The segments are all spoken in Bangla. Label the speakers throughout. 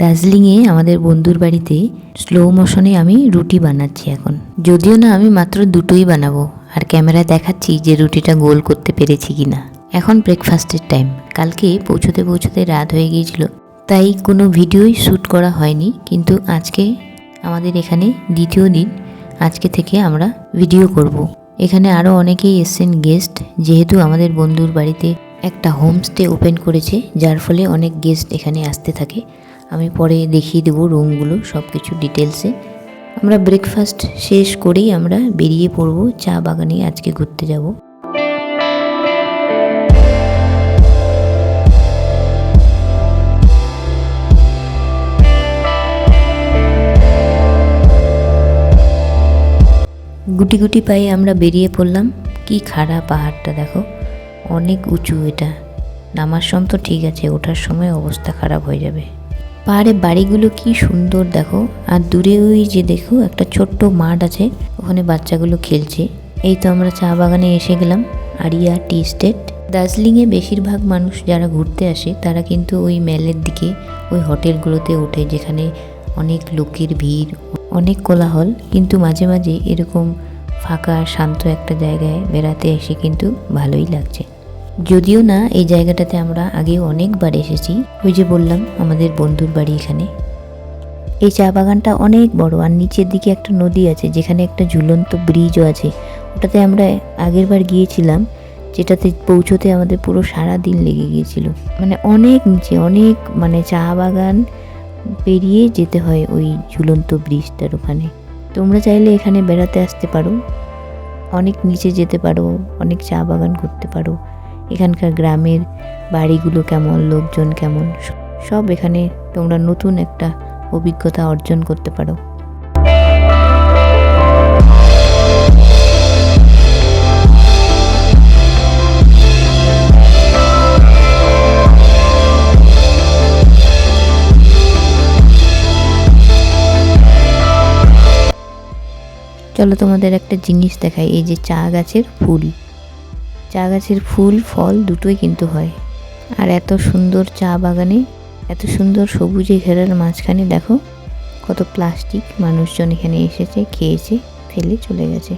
Speaker 1: দার্জিলিংয়ে আমাদের বন্ধুর বাড়িতে স্লো মোশনে আমি রুটি বানাচ্ছি এখন। যদিও না আমি মাত্র দুটোই বানাবো, আর ক্যামেরায় দেখাচ্ছি যে রুটিটা গোল করতে পেরেছি কিনা। এখন ব্রেকফাস্টের টাইম কালকে পৌঁছতে পৌঁছতে রাত হয়ে গিয়েছিল, তাই কোনো ভিডিওই শ্যুট করা হয়নি, কিন্তু আজকে আমাদের এখানে দ্বিতীয় দিন, আজকে থেকে আমরা ভিডিও করব। এখানে আরও অনেকেই এসছেন গেস্ট যেহেতু আমাদের বন্ধুর বাড়িতে একটা হোমস্টে ওপেন করেছে, যার ফলে অনেক গেস্ট এখানে আসতে থাকে। আমি পরে দেখিয়ে দেবো রুমগুলো সব কিছু ডিটেলসে। আমরা ব্রেকফাস্ট শেষ করেই আমরা বেরিয়ে পড়ব, চা বাগানে আজকে ঘুরতে যাব। গুটি গুটি পায়ে আমরা বেরিয়ে পড়লাম। কি খাড়া পাহাড়টা দেখো, অনেক উঁচু এটা। নামার সময় তো ঠিক আছে, ওঠার সময় অবস্থা খারাপ হয়ে যাবে। পাহাড়ে বাড়িগুলো কি সুন্দর দেখো। আর দূরে ওই যে দেখো, একটা ছোট্ট মাঠ আছে, ওখানে বাচ্চাগুলো খেলছে। এই তো আমরা চা বাগানে এসে গেলাম, আরিয়া টি স্টেট। দার্জিলিংয়ে বেশিরভাগ মানুষ যারা ঘুরতে আসে, তারা কিন্তু ওই মেলের দিকে, ওই হোটেলগুলোতে ওঠে, যেখানে অনেক লোকের ভিড়, অনেক কোলাহল। কিন্তু মাঝে মাঝে এরকম ফাঁকা, শান্ত একটা জায়গায় বেড়াতে এসে কিন্তু ভালোই লাগছে। যদিও না, এই জায়গাটাতে আমরা আগে অনেকবার এসেছি। ওই যে বললাম, আমাদের বন্ধুর বাড়ি এখানে। এই চা বাগানটা অনেক বড়, আর নিচের দিকে একটা নদী আছে, যেখানে একটা ঝুলন্ত ব্রিজও আছে। ওটাতে আমরা আগেরবার গিয়েছিলাম, যেটাতে পৌঁছতে আমাদের পুরো সারা দিন লেগে গিয়েছিল। মানে অনেক নিচে, অনেক মানে চা বাগান পেরিয়ে যেতে হয় ওই ঝুলন্ত ব্রিজটার ওখানে। তোমরা চাইলে এখানে বেড়াতে আসতে পারো, অনেক নিচে যেতে পারো, অনেক চা বাগান ঘুরতে পারো। এখানকার গ্রামের বাড়িগুলো কেমন, লোকজন কেমন, সব এখানে তোমরা নতুন একটা অভিজ্ঞতা অর্জন করতে পারো। চলো তোমাদের একটা জিনিস দেখাই, এই যে চা গাছের ফুল। চা গাছের ফুল, ফল দুটোই কিন্তু হয়। আর এত সুন্দর চা বাগানে, এত সুন্দর সবুজে ঘেরার মাঝখানে দেখো, কত প্লাস্টিক মানুষজন এখানে এসেছে, খেয়েছে, ফেলে চলে গেছে।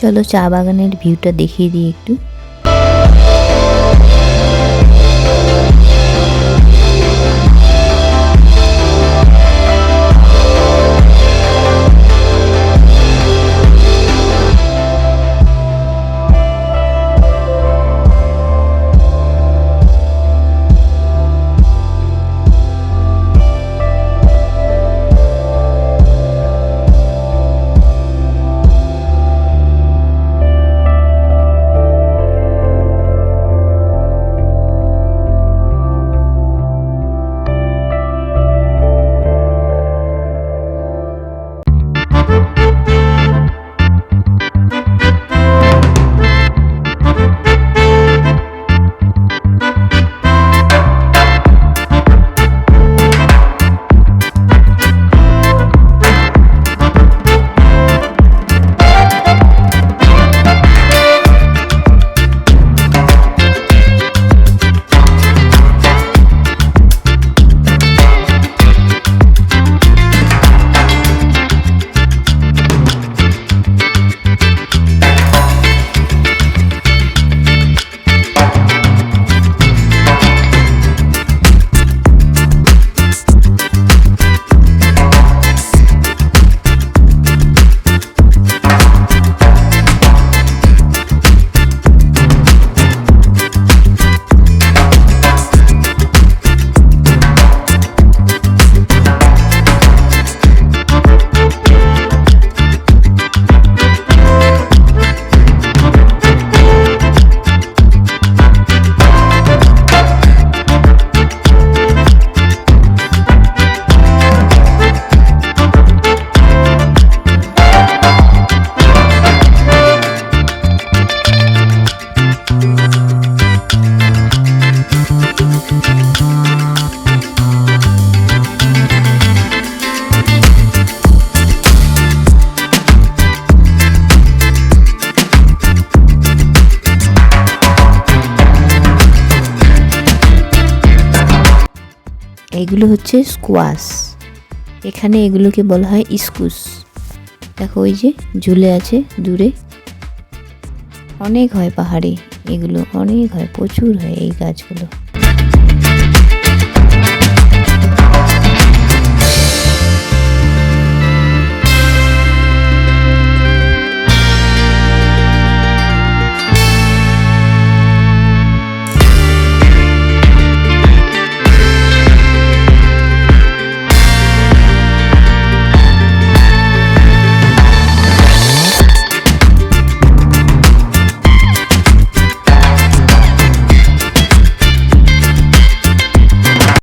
Speaker 1: চলো চা বাগানের ভিউটা দেখিয়ে দিই একটু। এগুলো হচ্ছে স্কোয়াশ এখানে এগুলোকে বলা হয় ইস্কুস। দেখো ওই যে ঝুলে আছে দূরে। অনেক হয় পাহাড়ে এগুলো, অনেক হয়, প্রচুর হয় এই গাছগুলো।